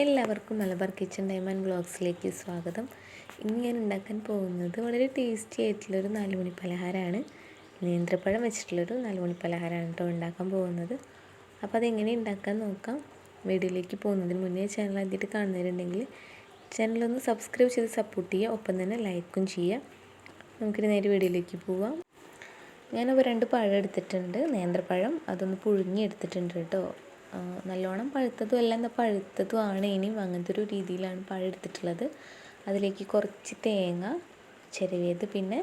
എല്ലാവർക്കും Malabar kitchen time and ബ്ലോഗ്സിലേക്ക് സ്വാഗതം. ഇന്ന് ഞാൻ ഉണ്ടാക്കാൻ പോകുന്നത് വളരെ ടേസ്റ്റി ആയിട്ടുള്ളൊരു നാലുമണി പലഹാരമാണ്. നേന്ത്രപ്പഴം വെച്ചിട്ടുള്ളൊരു നാലുമണി പലഹാരമാണ് കേട്ടോ ഉണ്ടാക്കാൻ പോകുന്നത്. അപ്പോൾ അതെങ്ങനെ ഉണ്ടാക്കാൻ നോക്കാം. വീഡിയോയിലേക്ക് പോകുന്നതിന് മുന്നേ ചാനൽ ആദ്യമായിട്ട് കാണുന്നവരുണ്ടെങ്കിൽ ചാനലൊന്ന് സബ്സ്ക്രൈബ് ചെയ്ത് സപ്പോർട്ട് ചെയ്യുക. ഒപ്പം തന്നെ ലൈക്കും ചെയ്യുക. നമുക്കിനി നേരെ വീഡിയോയിലേക്ക് പോവാം. ഞാനപ്പോൾ രണ്ട് പഴം എടുത്തിട്ടുണ്ട്. നേന്ത്രപ്പഴം അതൊന്ന് പുഴുങ്ങി എടുത്തിട്ടുണ്ട് കേട്ടോ. നല്ലോണം പഴുത്തതും അല്ല എന്നാൽ പഴുത്തതും ആണ് ഇനി അങ്ങനത്തെ ഒരു രീതിയിലാണ് പഴെടുത്തിട്ടുള്ളത് അതിലേക്ക് കുറച്ച് തേങ്ങ ചിരവിയത് പിന്നെ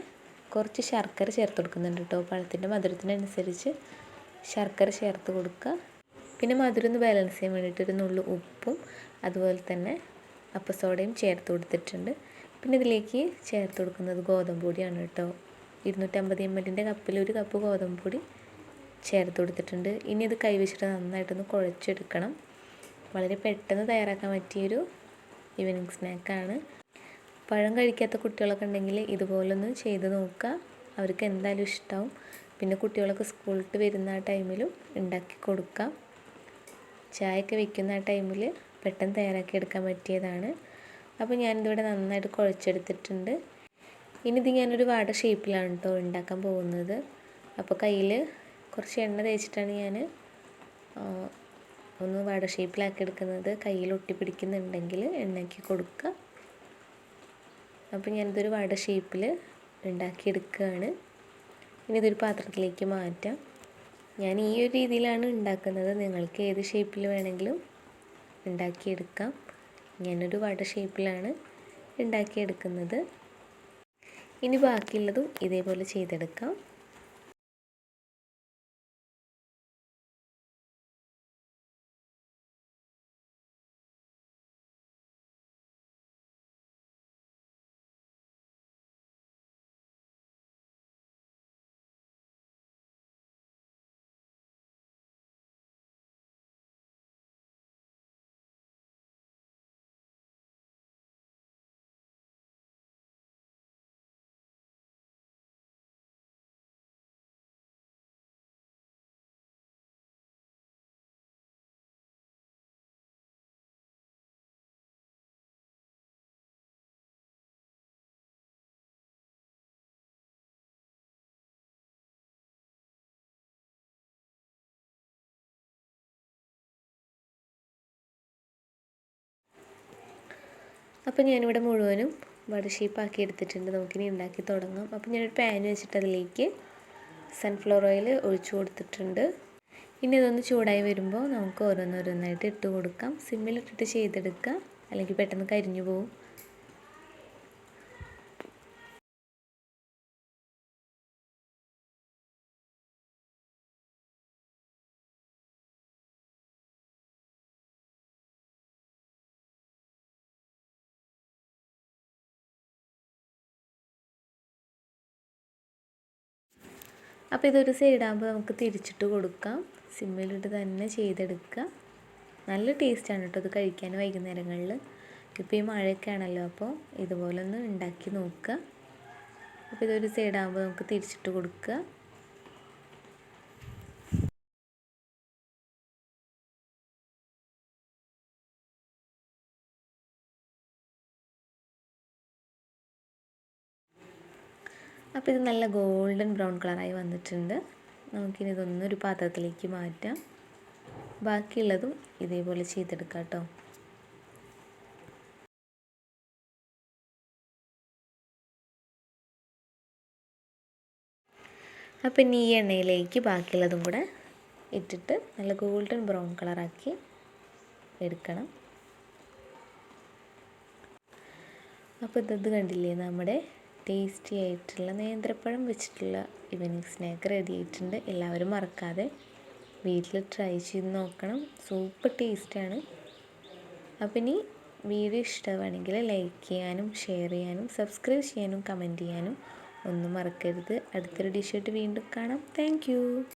കുറച്ച് ശർക്കര ചേർത്ത് കൊടുക്കുന്നുണ്ട് കേട്ടോ. പഴത്തിന്റെ മധുരത്തിനനുസരിച്ച് ശർക്കര ചേർത്ത് കൊടുക്കുക. പിന്നെ മധുരം ഒന്ന് ബാലൻസ് ചെയ്യാൻ വേണ്ടിയിട്ട് ഒരു നുള്ളു ഉപ്പും അതുപോലെ തന്നെ അപ്പസോഡയും ചേർത്ത് കൊടുത്തിട്ടുണ്ട്. പിന്നെ ഇതിലേക്ക് ചേർത്ത് കൊടുക്കുന്നത് ഗോതമ്പ് പൊടിയാണ് കേട്ടോ. ഇരുന്നൂറ്റമ്പത് എം എല്ലിന്റെ കപ്പിൽ ഒരു കപ്പ് ഗോതമ്പ് പൊടി ചേർത്ത് കൊടുത്തിട്ടുണ്ട്. ഇനി ഇത് കൈവച്ചിട്ട് നന്നായിട്ടൊന്ന് കുഴച്ചെടുക്കണം. വളരെ പെട്ടെന്ന് തയ്യാറാക്കാൻ പറ്റിയൊരു ഈവനിങ് സ്നാക്കാണ് പഴം കഴിക്കാത്ത കുട്ടികളൊക്കെ ഉണ്ടെങ്കിൽ ഇതുപോലൊന്ന് ചെയ്ത് നോക്കുക. അവർക്ക് എന്തായാലും ഇഷ്ടമാവും പിന്നെ കുട്ടികളൊക്കെ സ്കൂളിൽ വരുന്ന ആ ടൈമിലും ഉണ്ടാക്കി കൊടുക്കാം. ചായയൊക്കെ വെക്കുന്ന ആ ടൈമിൽ പെട്ടെന്ന് തയ്യാറാക്കി എടുക്കാൻ പറ്റിയതാണ്. അപ്പോൾ ഞാനിതിവിടെ നന്നായിട്ട് കുഴച്ചെടുത്തിട്ടുണ്ട്. ഇനി ഇത് ഞാനൊരു വാട ഷേപ്പിലാണ് കേട്ടോ ഉണ്ടാക്കാൻ പോകുന്നത്. അപ്പോൾ കയ്യിൽ കുറച്ച് എണ്ണ തേച്ചിട്ടാണ് ഞാൻ ഒന്ന് വട ഷേപ്പിലാക്കി എടുക്കുന്നത്. കയ്യിൽ ഒട്ടി പിടിക്കുന്നുണ്ടെങ്കിൽ എണ്ണയ്ക്ക് കൊടുക്കുക. അപ്പോൾ ഞാനിതൊരു വട ഷേപ്പിൽ ഉണ്ടാക്കിയെടുക്കുകയാണ് ഇനി ഇതൊരു പാത്രത്തിലേക്ക് മാറ്റാം. ഞാൻ ഈ ഒരു രീതിയിലാണ് ഉണ്ടാക്കുന്നത്. നിങ്ങൾക്ക് ഏത് ഷേപ്പിൽ വേണമെങ്കിലും ഉണ്ടാക്കിയെടുക്കാം ഞാനൊരു വട ഷേപ്പിലാണ് ഉണ്ടാക്കിയെടുക്കുന്നത് ഇനി ബാക്കിയുള്ളതും ഇതേപോലെ ചെയ്തെടുക്കാം. അപ്പോൾ ഞാനിവിടെ മുഴുവനും വട ഷേപ്പാക്കി എടുത്തിട്ടുണ്ട്. നമുക്കിനി ഉണ്ടാക്കി തുടങ്ങാം. അപ്പോൾ ഞാനൊരു പാൻ വെച്ചിട്ട് അതിലേക്ക് സൺഫ്ലവർ ഓയിൽ ഒഴിച്ചു കൊടുത്തിട്ടുണ്ട്. ഇനി ഇതൊന്ന് ചൂടായി വരുമ്പോൾ നമുക്ക് ഓരോന്നോരോന്നായിട്ട് ഇട്ട് കൊടുക്കാം. സിമ്മിലിട്ടിട്ട് ചെയ്തെടുക്കുക. അല്ലെങ്കിൽ പെട്ടെന്ന് കരിഞ്ഞു പോകും അപ്പോൾ ഇതൊരു സൈഡാകുമ്പോൾ നമുക്ക് തിരിച്ചിട്ട് കൊടുക്കാം. സിമ്മിലിട്ട് തന്നെ ചെയ്തെടുക്കുക. നല്ല ടേസ്റ്റാണ് കേട്ടോ ഇത് കഴിക്കാൻ വൈകുന്നേരങ്ങളിൽ ഇപ്പോൾ ഈ മഴയൊക്കെ ആണല്ലോ അപ്പോൾ ഇതുപോലെ ഒന്ന് ഉണ്ടാക്കി നോക്കുക. അപ്പോൾ ഇതൊരു സൈഡാകുമ്പോൾ നമുക്ക് തിരിച്ചിട്ട് കൊടുക്കുക. അപ്പോൾ ഇത് നല്ല ഗോൾഡൻ ബ്രൗൺ കളറായി വന്നിട്ടുണ്ട്. നമുക്കിനി ഇതൊന്നൊരു പാത്രത്തിലേക്ക് മാറ്റാം. ബാക്കിയുള്ളതും ഇതേപോലെ ചെയ്തെടുക്കാം കേട്ടോ. അപ്പം ഇനി ഈ എണ്ണയിലേക്ക് ബാക്കിയുള്ളതും കൂടെ ഇട്ടിട്ട് നല്ല ഗോൾഡൻ ബ്രൗൺ കളറാക്കി എടുക്കണം. അപ്പോൾ ഇത് കണ്ടില്ലേ നമ്മുടെ ടേസ്റ്റി ആയിട്ടുള്ള നേന്ത്രപ്പഴം വെച്ചിട്ടുള്ള ഈവനിങ് സ്നാക്ക് റെഡി ആയിട്ടുണ്ട്. എല്ലാവരും മറക്കാതെ വീട്ടിൽ ട്രൈ ചെയ്ത് നോക്കണം. സൂപ്പർ ടേസ്റ്റാണ് അപ്പം ഇനി വീഡിയോ ഇഷ്ടമാണെങ്കിൽ ലൈക്ക് ചെയ്യാനും ഷെയർ ചെയ്യാനും സബ്സ്ക്രൈബ് ചെയ്യാനും കമന്റ് ചെയ്യാനും ഒന്നും മറക്കരുത്. അടുത്തൊരു ഡിഷായിട്ട് വീണ്ടും കാണാം. താങ്ക്